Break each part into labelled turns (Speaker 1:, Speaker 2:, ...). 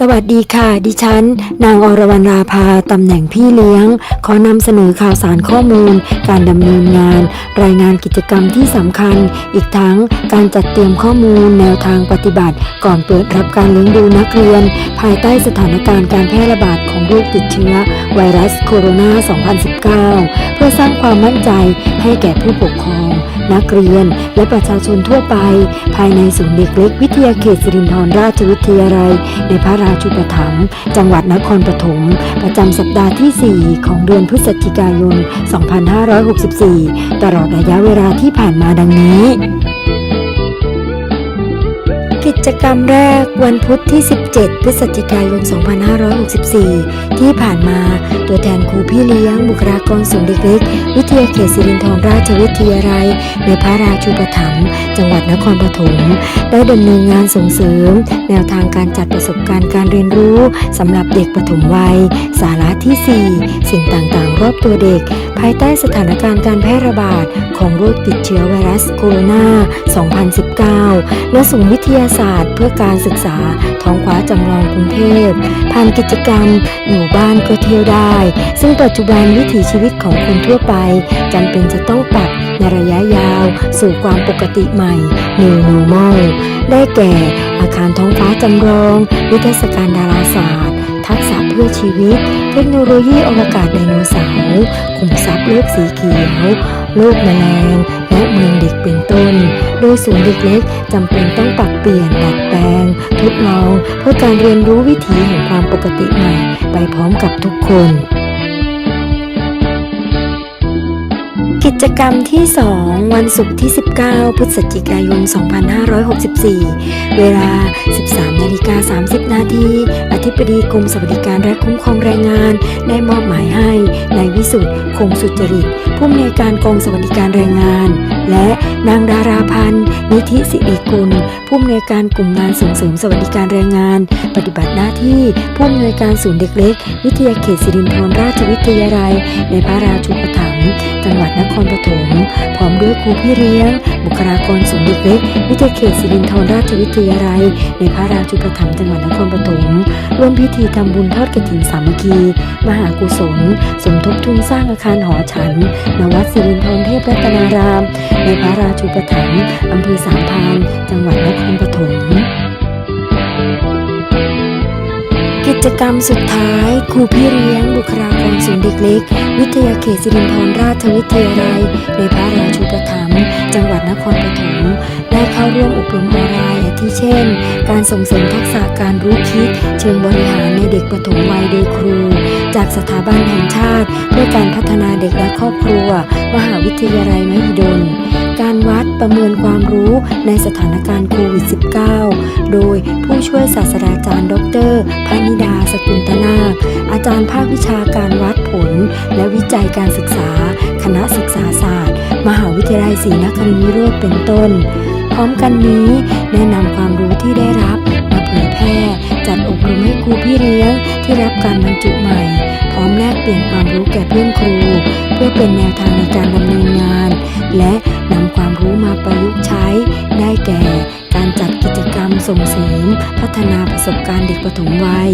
Speaker 1: สวัสดีค่ะ ดิฉัน นางอรวรรณราภาตำแหน่งพี่เลี้ยง ขอนำเสนอข่าวสารข้อมูล การดำเนินงาน รายงานกิจกรรมที่สำคัญ อีกทั้งการจัดเตรียมข้อมูล แนวทางปฏิบัติ ก่อนเปิดรับการเลี้ยงดูนักเรียน ภายใต้สถานการณ์การแพร่ระบาดของโรคติดเชื้อ ไวรัสโคโรนา 2019 เพื่อสร้างความมั่นใจให้แก่ผู้ปกครอง นักเรียน และประชาชนทั่วไป ภายในศูนย์เด็กเล็กวิทยาเขตสิรินธรราชวิทยาลัย ในพระราชูปถัมภ์จังหวัดนครปฐมประจำสัปดาห์ที่ 4 ของเดือนพฤศจิกายน 2564 ตลอดระยะเวลาที่ผ่านมาดังนี้ กิจกรรมแรกวันพุธที่ 17 พฤศจิกายน 2564 ที่ผ่านมาตัวแทนครูพี่เลี้ยง บุคลากรศูนเด็กเล็กวิทยาเขตสิรินธรราชวิทยาลัย ในพระราชูปถัมภ์จังหวัดนครปฐมได้ดำเนินงานส่งเสริม แนวทางการจัดประสบการณ์การเรียนรู้สำหรับเด็กปฐมวัย สาระที่ 4 สิ่งต่างๆ รอบตัวเด็ก ภายใต้สถานการณ์การแพร่ระบาดของโรคติดเชื้อไวรัสโคโรนา 2019ณศูนย์วิทยาศาสตร์ เพื่อการศึกษาท้องฟ้าจำลองกรุงเทพผ่านกิจกรรมอยู่บ้านก็เที่ยวได้ ซึ่งปัจจุบันวิถีชีวิตของคนทั่วไปจำเป็นจะต้องปรับในระยะยาว สู่ความปกติใหม่ New Normal ได้แก่อาคารท้องฟ้าจำลอง วิทยาศการดาราศาสตร์ เพื่อชีวิต เทคโนโลยีอวกาศไดโนเสาร์ขุมทรัพย์โลกสีเขียว โลกแมลง และเมืองเด็กเป็นต้น โดยศูนย์เด็กเล็กจำเป็นต้องปรับเปลี่ยนดัดแปลง ทดลอง เพื่อการเรียนรู้วิถีแห่งความปกติใหม่ ไปพร้อมกับทุกคน จกรรมที่ 2 วันศุกร์ที่ 19 พฤศจิกายน 2564 เวลา 13นาฬิกา30 นาที อธิบดีกรมสวัสดิการและคุ้มครองแรงงาน ได้มอบหมายให้นายวิสุทธ์คงสุจริต ผู้อำนวยการกองสวัสดิการแรงงาน และนางดาราพันธ์ นิธิสิริกุล ผู้อำนวยการกลุ่มงานส่งเสริมสวัสดิการแรงงาน ปฏิบัติหน้าที่ผู้อำนวยการศูนย์เด็กเล็ก วิทยาเขตสิรินธรราชวิทยาลัย ในพระราชูปถัมภ์ ด้วยครูพี่เลี้ยง บุคลากรศูนย์เด็กเล็กวิทยาเขตสิรินทรราชวิทยาลัย ในพระราชุปถัมภ์จังหวัดนครปฐมร่วมพิธีทำบุญทอดกฐินสามัคคี มหากุศล สมทบทุนสร้างอาคารหอฉันนวัดสิรินทรเทพรัตนาราม ในพระราชุปถัมภ์อำเภอสามพาน จังหวัดนครปฐม จกรรมสุดท้าย ครูพี่เลี้ยง บุคลากรศูนย์เด็กเล็ก วิทยาเขตสิรินธรราชวิทยาลัย ในพระราชูปถัมภ์จังหวัดนครปฐมได้เข้าร่วมอบรมออนไลน์อาทิเช่น การส่งเสริมทักษะการรู้คิด เชิงบริหารในเด็กปฐมวัยโดยครู จากสถาบันแห่งชาติเพื่อการพัฒนาเด็กและครอบครัว มหาวิทยาลัยมหิดล ประเมินความรู้ในสถานการณ์โควิด -19 โดยผู้ช่วยศาสตราจารย์ ดรพนิดาสกุลตนาค อาจารย์ภาควิชาการวัดผล และวิจัยการศึกษา คณะศึกษาศาสตร์ มหาวิทยาลัยศรีนครินทร์วิโรธเป็นต้น พร้อมกันนี้แนะนำความรู้ที่ได้รับมาเผยแพร่จัดอบรมให้ครูพี่เลี้ยงที่รับการบรรจุใหม่ พร้อมแลกเปลี่ยนความรู้แก่เพื่อนครู เพื่อเป็นแนวทางในการดำเนินงาน และนำความรู้มาประยุกต์ใช้ ได้แก่ การจัดกิจกรรมส่งเสริม พัฒนาประสบการณ์เด็กปฐมวัย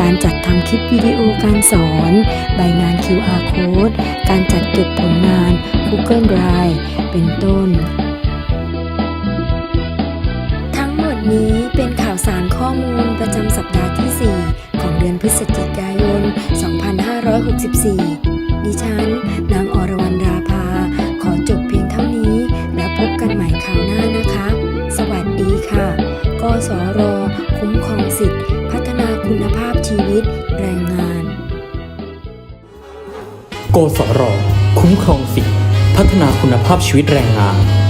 Speaker 1: การจัดทำคลิปวิดีโอการสอน ใบงาน QR code การจัดเก็บผลงาน Google Drive เป็นต้น ทั้งหมดนี้เป็นข่าวสารข้อมูลประจำสัปดาห์ที่ 4 ของเดือนพฤศจิกายน 2564 ดิฉัน สร คุ้มครองสิทธิพัฒนาคุณภาพชีวิตแรงงาน
Speaker 2: กสร คุ้มครองสิทธิพัฒนาคุณภาพชีวิตแรงงาน